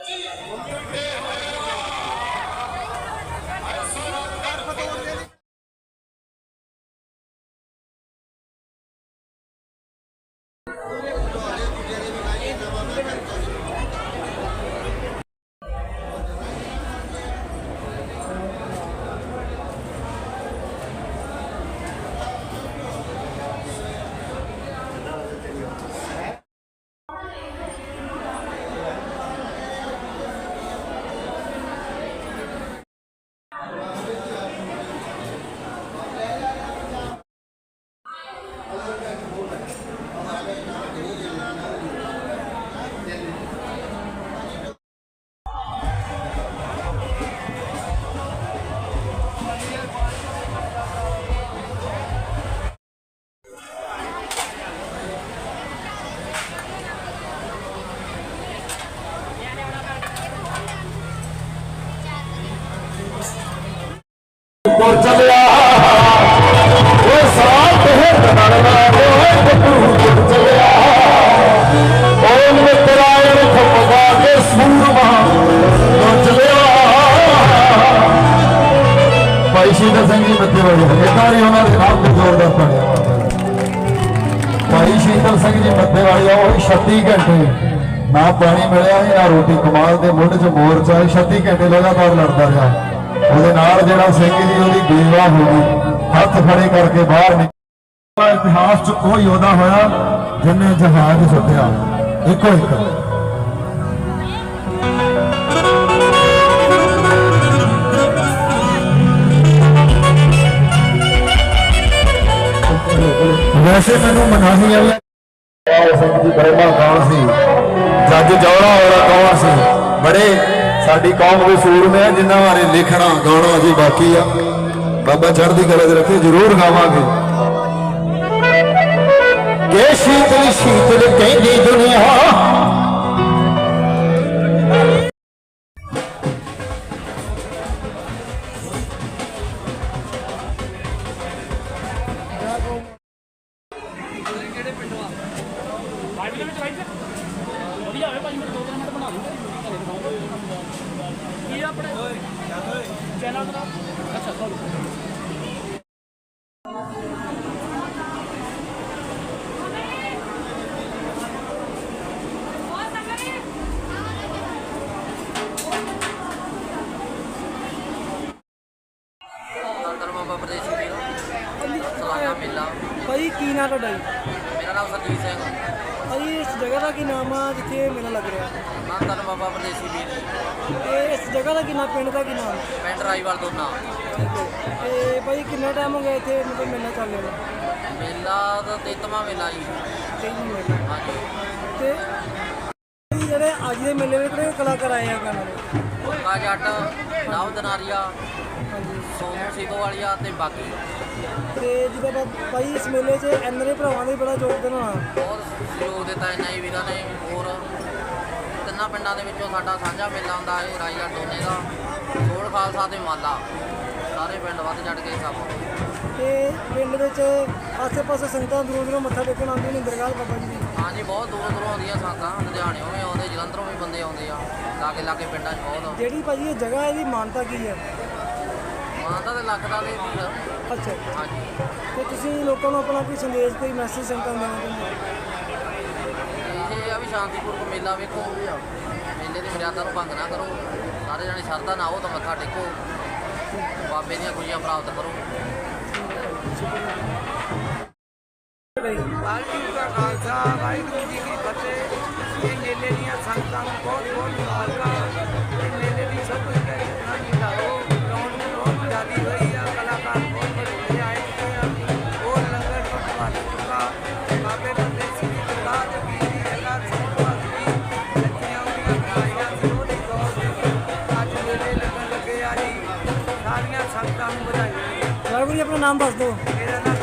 哎。ਵਾਲੇ ਇੱਕ ਵਾਰੀ ਉਹਨਾਂ ਦੇ ਨਾਮ ਤੇ ਜ਼ੋਰਦਾਰ ਪੜਿਆ ਭਾਈ ਸ਼ੀਤਲ ਸਿੰਘ ਜੀ ਮੱਥੇ ਵਾਲੇ ਆ, ਉਹ 36 ਘੰਟੇ ਨਾ ਪਾਣੀ ਮਿਲਿਆ ਨਾ ਰੋਟੀ ਕਮਾਲ ਦੇ ਮੁੱਢ 'ਚ ਮੋਰਚਾ 36 ਘੰਟੇ ਲਗਾਤਾਰ ਲੜਦਾ ਰਿਹਾ। ਉਹਦੇ ਨਾਲ ਜਿਹੜਾ ਸਿੰਘ ਜੀ ਉਹਦੀ ਬੇਵਾ ਹੋ ਗਈ, ਹੱਥ ਫੜੇ ਕਰਕੇ ਬਾਹਰ ਨਿਕਲਿਆ। ਇਤਿਹਾਸ 'ਚ ਉਹ ਯੋਧਾ ਹੋਇਆ ਜਿਹਨੇ ਜਹਾਜ਼ ਸੁੱਟਿਆ। ਇੱਕੋ ਇੱਕ। ਵੈਸੇ ਮੈਨੂੰ ਮਨਾਹੀ ਆਈ ਆਹ ਸਿੰਘ ਜੀ ਬਰਮਾ ਕੌਣ ਸੀ? ਜੱਜ ਜੌੜਾ ਹੋਰਾ ਕੌਣ ਸੀ? ਬੜੇ ਸਾਡੀ ਕੌਮ ਦੇ ਸੂਰਮੇ ਆ ਜਿਨ੍ਹਾਂ ਬਾਰੇ ਲਿਖਣਾ ਗਾਉਣਾ ਅਜੇ ਬਾਕੀ ਆ। ਬਾਬਾ ਚੜ੍ਹਦੀ ਕਲਾ ਦੇ ਰੱਖੇ ਜ਼ਰੂਰ ਗਾਵਾਂਗੇ। ਕਿ ਸ਼ੀਤਲ ਸ਼ੀਤਲ ਕਹਿੰਦੀ ਦੁਨੀਆ ਵਧੀਆ ਹੋਵੇ ਭਾਜੀ ਮੇਰੇ ਦੋ ਤਿੰਨ ਮਿੰਟ ਬਣਾ ਦੂੰਗਾ ਕੀ ਆ ਆਪਣੇ? ਚੈਨਲ ਦਾ? ਅੱਛਾ ਸੌਰੀ ਅੰਦਰ ਬਾਬਾ ਪ੍ਰਦੇਸ਼ੀ ਵੀਰ ਸਾਲਾਨਾ ਮੇਲਾ। ਭਾਈ ਕੀ ਨਾਂ ਤੁਹਾਡਾ ਜੀ? ਮੇਰਾ ਨਾਮ ਸਰਜੀਤ ਸਿੰਘ ਭਾਈ ਇਸ ਜਗ੍ਹਾ ਦਾ ਕੀ ਨਾਮ ਆ ਜਿੱਥੇ ਮੇਲਾ ਲੱਗ ਰਿਹਾ? ਨਾਮ ਬਾਬਾ ਪ੍ਰਦੇਸ਼ੀ ਵੀਰ ਤੇ ਇਸ ਜਗ੍ਹਾ ਦਾ ਕੀ ਨਾਮ ਪਿੰਡ ਦਾ ਕੀ ਨਾਮ? ਪਿੰਡ ਰਾਈਵਾਲ ਦੋਨਾ ਤੇ ਭਾਈ ਕਿੰਨਾ ਟਾਈਮ ਹੋ ਗਿਆ ਇੱਥੇ ਮਤਲਬ ਮੇਲਾ ਚੱਲ ਰਿਹਾ? ਮੇਲਾ ਦਾ ਤੇਤਵਾਂ ਮੇਲਾ ਜੀ। ਤਿੰਨ ਮੇਲਾ। ਹਾਂਜੀ। ਤੇ ਭਾਈ ਜਿਹੜੇ ਅੱਜ ਦੇ ਮੇਲੇ ਵਿੱਚ ਕਿਹੜੇ ਕਲਾਕਾਰ ਆਏ ਆ ਗਾਣਾ? ਕਾ ਜੱਟ ਨਵ ਦਨਾਰੀਆ ਹਾਂਜੀ। ਸੋਨੂ ਸੀਤੋ ਵਾਲੀਆ ਤੇ ਬਾਕੀ। ਤੇ ਜਿਹਦਾ ਭਾ- ਭਾਈ ਇਸ ਮੇਲੇ 'ਚ ਐਨਰੇ ਭਰਾਵਾਂ ਦੇ ਬੜਾ ਯੋਗਦਾਨ ਹੋਣਾ। ਬਹੁਤ ਸਹਿਯੋਗ ਦਿੱਤਾ ਇਹਨਾਂ ਹੀ ਵੀਰਾਂ ਨੇ ਹੋਰ ਤਿੰਨਾਂ ਪਿੰਡਾਂ ਦੇ ਵਿੱਚੋਂ ਸਾਡਾ ਸਾਂਝਾ ਮੇਲਾ ਹੁੰਦਾ ਹੈ ਰਾਈਵਾਲ ਦੋਨੇ ਦਾ ਸੋੜ ਖਾਲਸਾ ਤੇ ਮਾਲਾ। ਸਾਰੇ ਪਿੰਡ ਵੱਧ ਚੜ ਕੇ ਸਭ। ਤੇ ਪਿੰਡ ਵਿੱਚ ਆਸੇ-ਪਾਸੇ ਸੰਗਤਾਂ ਦੂਰੋਂ ਦੂਰੋਂ ਮੱਥਾ ਟੇਕਣ ਆਉਂਦੀਆਂ ਨੇ ਦਰਗਾਹ ਬਾਬਾ ਜੀ ਦੀ। ਹਾਂਜੀ ਬਹੁਤ ਦੂਰੋਂ ਦੂਰੋਂ ਆਉਂਦੀਆਂ ਸੰਗਤਾਂ ਲੁਧਿਆਣਿਓਂ ਵੀ ਆਉਂਦੇ ਜਲੰਧਰੋਂ ਵੀ ਬੰਦੇ ਆਉਂਦੇ ਆ ਲਾਗੇ ਲਾਗੇ ਪਿੰਡਾਂ 'ਚ ਬਹੁਤ। ਜਿਹੜੀ ਭਾਜੀ ਇਹ ਜਗ੍ਹਾ ਇਹਦੀ ਮਾਨਤਾ ਕੀ ਹੈ? ਤੇ ਲੱਖ ਦਾ ਦੇ ਵੀਰ ਅੱਛਾ। ਹਾਂਜੀ। ਤੇ ਤੁਸੀਂ ਲੋਕਾਂ ਨੂੰ ਆਪਣਾ ਕੋਈ ਸੰਦੇਸ਼ ਕੋਈ ਮੈਸੇਜ ਸੰਗਤਾਂ ਨੂੰ ਦੇਣਾ ਚਾਹੁੰਦੇ ਹੋ? ਇਹ ਆ ਵੀ ਸ਼ਾਂਤੀਪੂਰਵਕ ਮੇਲਾ ਵੇਖੋ। ਮੇਲੇ ਦੀ ਮਰਿਆਦਾ ਨੂੰ ਭੰਗ ਨਾ ਕਰੋ। ਸਾਰੇ ਜਣੇ ਸ਼ਰਧਾ ਨਾਲ ਆਓ ਤਾਂ ਮੱਥਾ ਟੇਕੋ। ਬਾਬੇ ਦੀਆਂ ਖੁਸ਼ੀਆਂ ਪ੍ਰਾਪਤ ਕਰੋ। ਵਾਹਿਗੁਰੂ ਦਾ ਖਾਲਸਾ ਵਾਹਿਗੁਰੂ ਜੀ ਕੀ ਫਤਿਹ। ਇਹ ਮੇਲੇ ਦੀਆਂ ਸੰਗਤਾਂ ਨੂੰ ਬਹੁਤ ਨਾਮ ਦੱਸ ਦਿਓ। ਮੇਰਾ